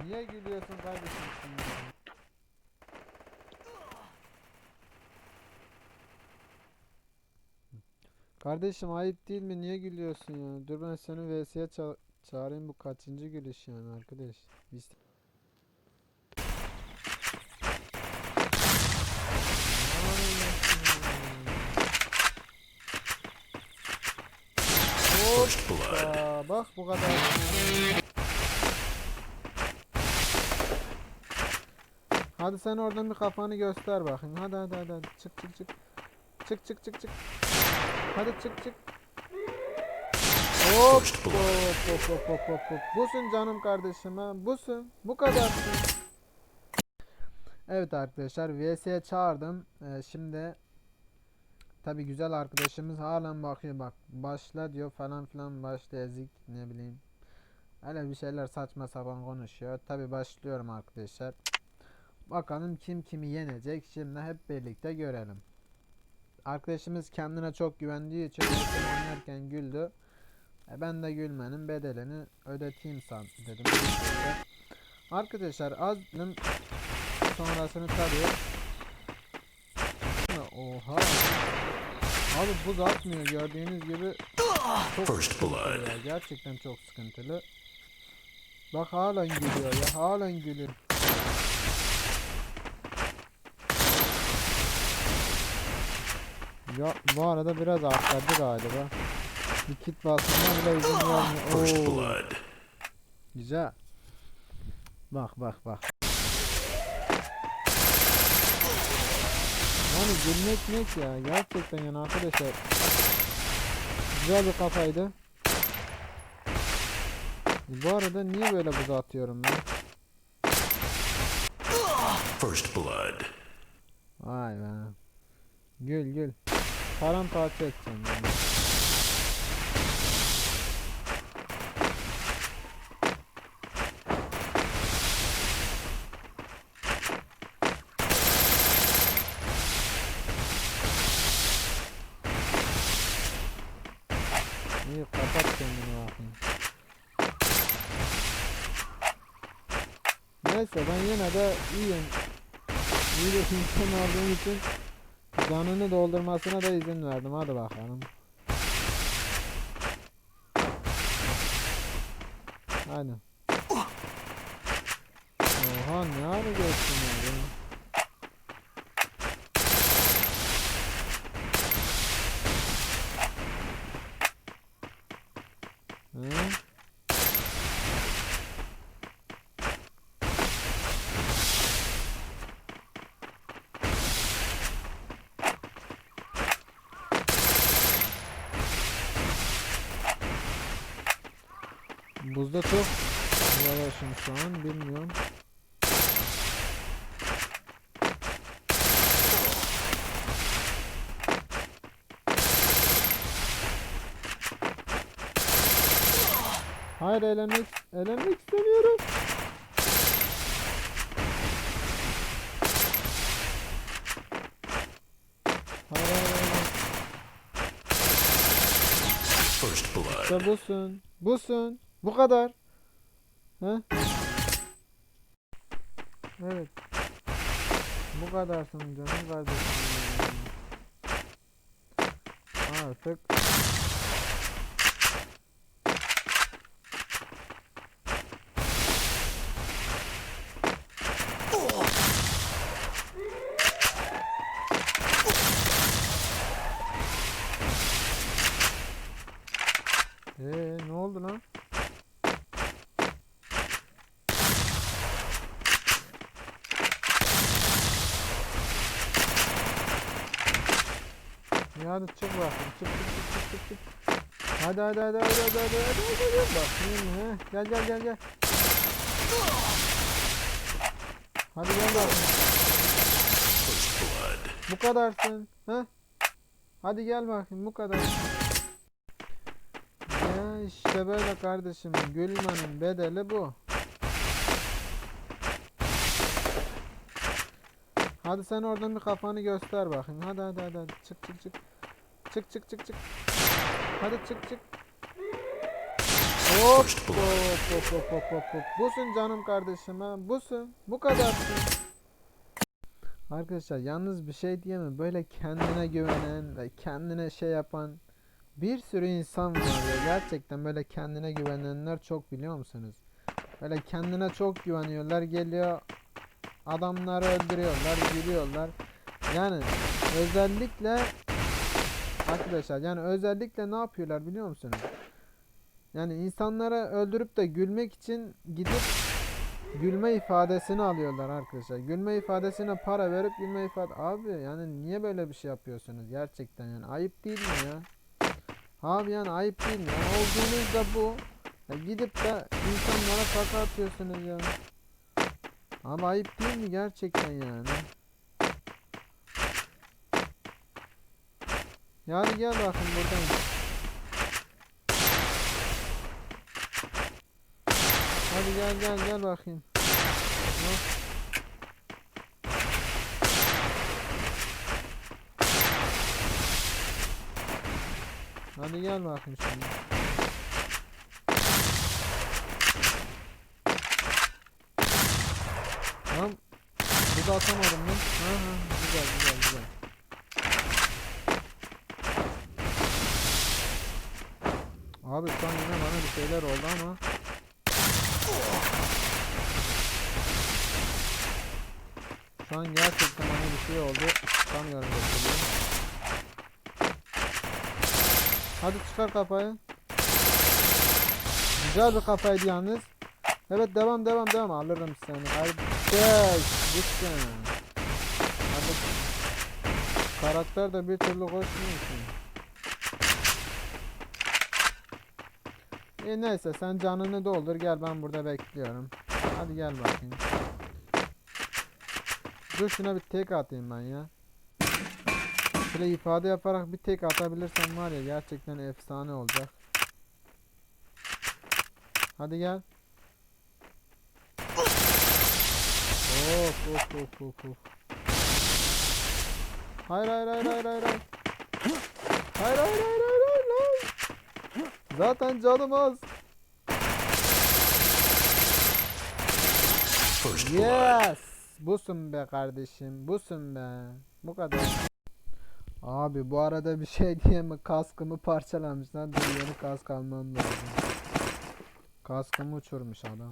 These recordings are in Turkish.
Niye gülüyorsun kardeşim şimdi? Kardeşim ayıp değil mi? Niye gülüyorsun ya? Dur ben seni VS'ye ça- çağırayım bu kaçıncı gülüş yani arkadaş. Biz... Hoppa, bak bu kadar. Hadi sen oradan bir kafanı göster bakayım. Hadi hadi hadi. hadi. Çık çık çık. Çık çık çık çık. Hadi çık çık. Hop hop hop hop hop hop hop. Busun canım kardeşim ha. Busun. Bu kadarsın. Evet arkadaşlar VS'ye çağırdım. Ee, şimdi tabi güzel arkadaşımız halen bakıyor bak. Başla diyor falan filan başla ezik ne bileyim. Öyle bir şeyler saçma sapan konuşuyor. Tabi başlıyorum arkadaşlar. Bakalım kim kimi yenecek. Şimdi hep birlikte görelim. Arkadaşımız kendine çok güvendiği için oynarken güldü. E ben de gülmenin bedelini ödeteyim san dedim. Arkadaşlar az dedim, sonrasını tabii. Oha. Abi buz atmıyor gördüğünüz gibi. Çok First blood. Gerçekten çok sıkıntılı. Bak halen gülüyor ya halen gülüyor. Ya bu arada biraz arttırdı galiba. Bir kit basmına bile izin vermiyor. Oo, güzel. Bak bak bak. Yani gülmek mek ya. Gerçekten yani arkadaşlar. Güzel bir kafaydı. Bu arada niye böyle buz atıyorum ben? First blood. Vay be. Gül gül. Paramparça edeceğim yani. İyi kapat kendini bakayım. Neyse ben yine de iyiyim. İyi bir insan olduğum için canını doldurmasına da izin verdim. Hadi bakalım. Hadi. Oha ne ara geçtin ya? Buzda çok yavaşım şu an bilmiyorum. Hayır eğlenmek, eğlenmek istemiyorum. Hayır hayır. First blood. İşte busun. Busun. Bu kadar. He? Evet. Bu kadarsın canım kardeşim. Artık Ee, ne oldu lan? Ya hadi çık bakayım. Çık çık çık çık çık. Hadi hadi hadi hadi hadi hadi hadi hadi hadi bakayım he. Gel gel gel gel. Hadi gel bakayım. Bu kadarsın. Ha? Hadi gel bakayım bu kadar. Ya işte böyle kardeşim. Gülmenin bedeli bu. Hadi sen oradan bir kafanı göster bakayım. Hadi hadi hadi. hadi. Çık çık çık. Çık çık çık çık. Hadi çık çık. Hop hop hop hop hop hop hop. Busun canım kardeşim ha. Busun. Bu kadarsın. Arkadaşlar yalnız bir şey diyemem. Böyle kendine güvenen ve kendine şey yapan bir sürü insan var ya. Gerçekten böyle kendine güvenenler çok biliyor musunuz? Böyle kendine çok güveniyorlar. Geliyor adamları öldürüyorlar, gülüyorlar. Yani özellikle arkadaşlar yani özellikle ne yapıyorlar biliyor musunuz? Yani insanlara öldürüp de gülmek için gidip gülme ifadesini alıyorlar arkadaşlar. Gülme ifadesine para verip gülme ifade abi yani niye böyle bir şey yapıyorsunuz gerçekten yani ayıp değil mi ya? Abi yani ayıp değil mi? Yani olduğunuz da bu. Ya gidip de insanlara kaka atıyorsunuz ya. Ama ayıp değil mi gerçekten yani? Yani gel bakın buradan. Hadi gel gel gel bakayım. Hop. Hadi gel bakayım şimdi. Tamam. Bir de atamadım lan. Ha, ha, güzel güzel güzel. Abi şu an yine bana bir şeyler oldu ama. Şu an gerçekten bana bir şey oldu. Sanmıyorum bekliyorum. Hadi çıkar kafayı. Güzel bir kafaydı yalnız. Evet devam devam devam alırım seni. Kardeş lütfen. Hadi. Karakter de bir türlü koşmuyor E neyse sen canını doldur gel ben burada bekliyorum. Hadi gel bakayım. Dur şuna bir tek atayım ben ya. Şöyle ifade yaparak bir tek atabilirsem var ya gerçekten efsane olacak. Hadi gel. Of of of of of. Hayır hayır hayır hayır hayır hayır. Hayır hayır hayır. Zaten canım az. Yes. Busun be kardeşim. Busun be. Bu kadar. Abi bu arada bir şey diye mi kaskımı parçalamışlar. Dur yeni kask almam lazım. Kaskımı uçurmuş adam.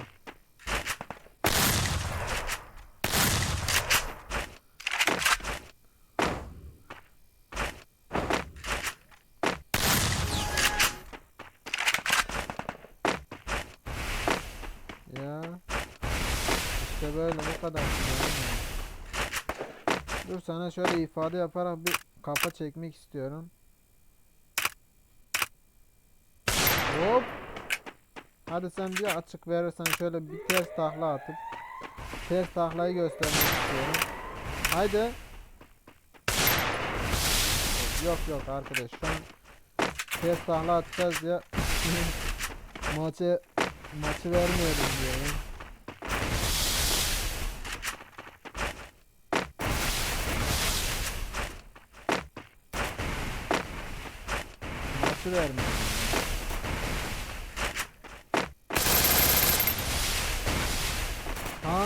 Ya işte böyle bu kadar. Dur sana şöyle ifade yaparak bir kafa çekmek istiyorum. Hop. Hadi sen bir açık verirsen şöyle bir ters takla atıp ters taklayı göstermek istiyorum. Haydi. Yok yok arkadaş şu an ters takla atacağız ya maçı maçı vermeyelim diyorum. Maçı vermeyelim. Ha.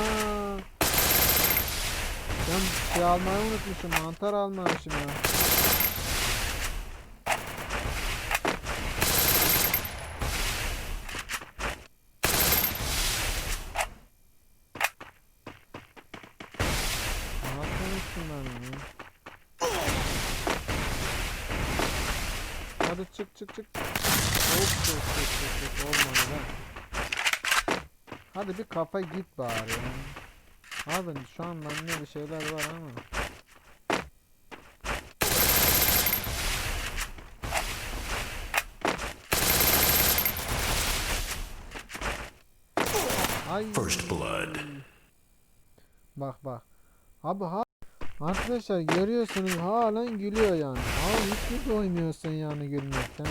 Ben şey almayı unutmuşum. Mantar almamışım ya. Unutmuşum ben onu. Hadi çık çık çık. Hop hop hop hop hop olmadı lan. Hadi bir kafa git bari ya. Abi şu an bende bir şeyler var ama. Ay. First blood. Bak bak. Abi ha Arkadaşlar görüyorsunuz halen gülüyor yani. Abi hiç mi doymuyorsun yani gülmekten?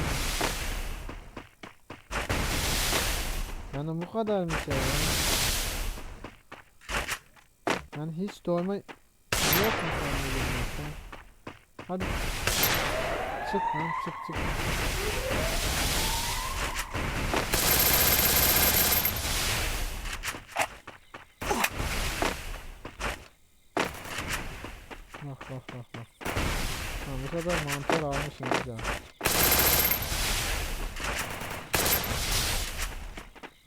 Yani bu kadar mı şey yani? Yani hiç doyma yok mu sende gülmekten? Hadi çık lan çık çık. Bak bak bak. Ha, bu sefer mantar almışım güzel.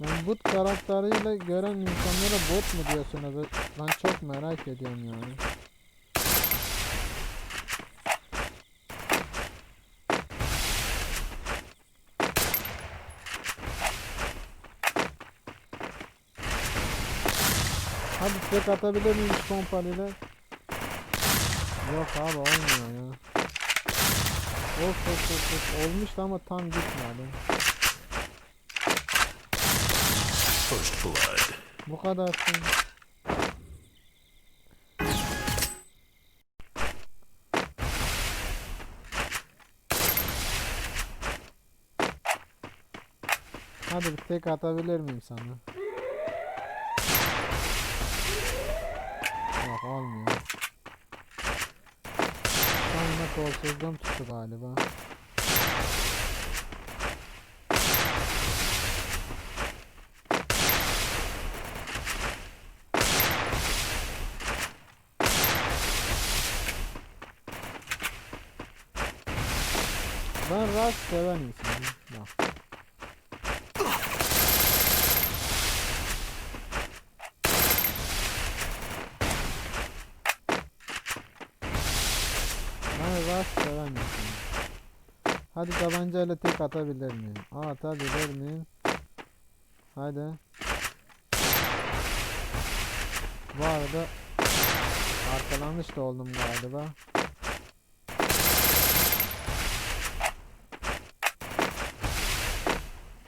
Ben bot karakteriyle gören insanlara bot mu diyorsunuz? Ben çok merak ediyorum yani. Hadi tek atabilir miyim şu pompalıyla? Yok abi olmuyor ya. Of of of of olmuştu ama tam gitmedi. First blood. Bu kadar. Hadi bir tek atabilir miyim sana? Yok olmuyor. Kolsuzluğum tuttu galiba. Ben Rush seven insanım. Bak. Ben Rush seven insanım. Hadi tabancayla tek atabilir miyim? Atabilir miyim? Hadi. Bu arada arkalanmış da oldum galiba.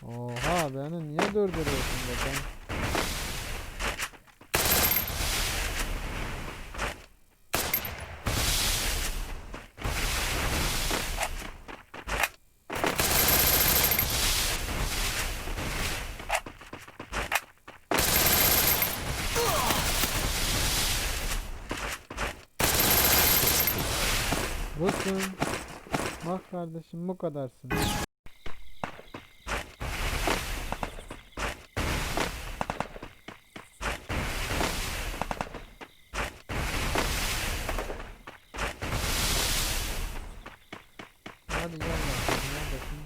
Oha beni niye durduruyorsun be sen? Busun. Bak kardeşim bu kadarsın. Hadi gel bakalım?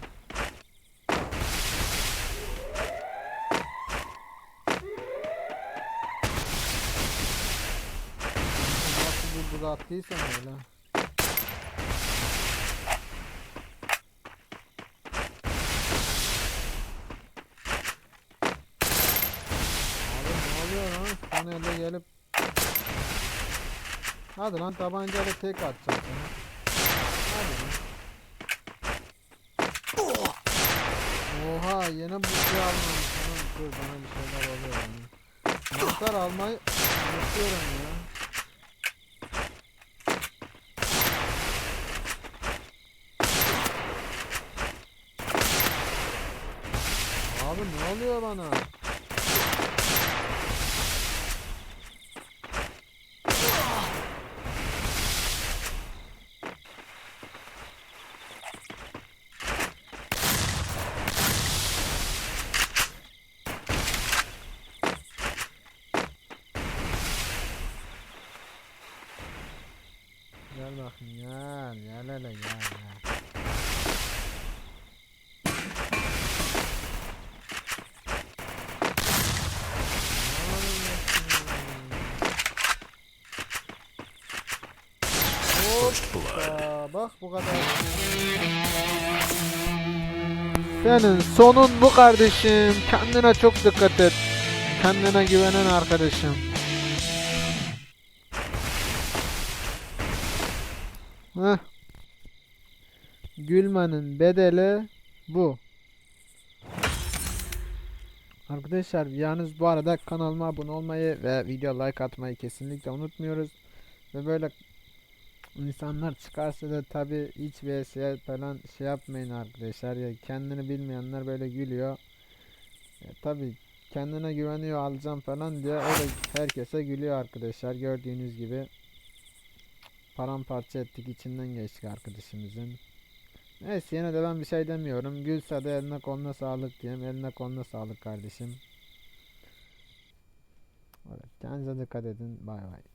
Nasıl buz attıysan öyle. Abi ne oluyor elde gelip Hadi lan tabancayla tek atacağım sana. Hadi lan. Oha yine bu şey almamış. Tamam dur bana bir şeyler oluyor yani. Mantar almayı unutuyorum ya. Abi ne oluyor bana? Gel gel hele. First blood. Aa, bak bu kadar. Senin sonun bu kardeşim. Kendine çok dikkat et. Kendine güvenen arkadaşım. Heh. Gülmenin bedeli bu. Arkadaşlar yalnız bu arada kanalıma abone olmayı ve video like atmayı kesinlikle unutmuyoruz. Ve böyle insanlar çıkarsa da tabi hiç vs falan şey yapmayın arkadaşlar ya kendini bilmeyenler böyle gülüyor. E, tabi kendine güveniyor alacağım falan diye öyle herkese gülüyor arkadaşlar gördüğünüz gibi. Paramparça ettik içinden geçtik arkadaşımızın. Neyse yine de ben bir şey demiyorum. Gülse de eline koluna sağlık diyeyim. Eline koluna sağlık kardeşim. Evet, kendinize dikkat edin. Bay bay.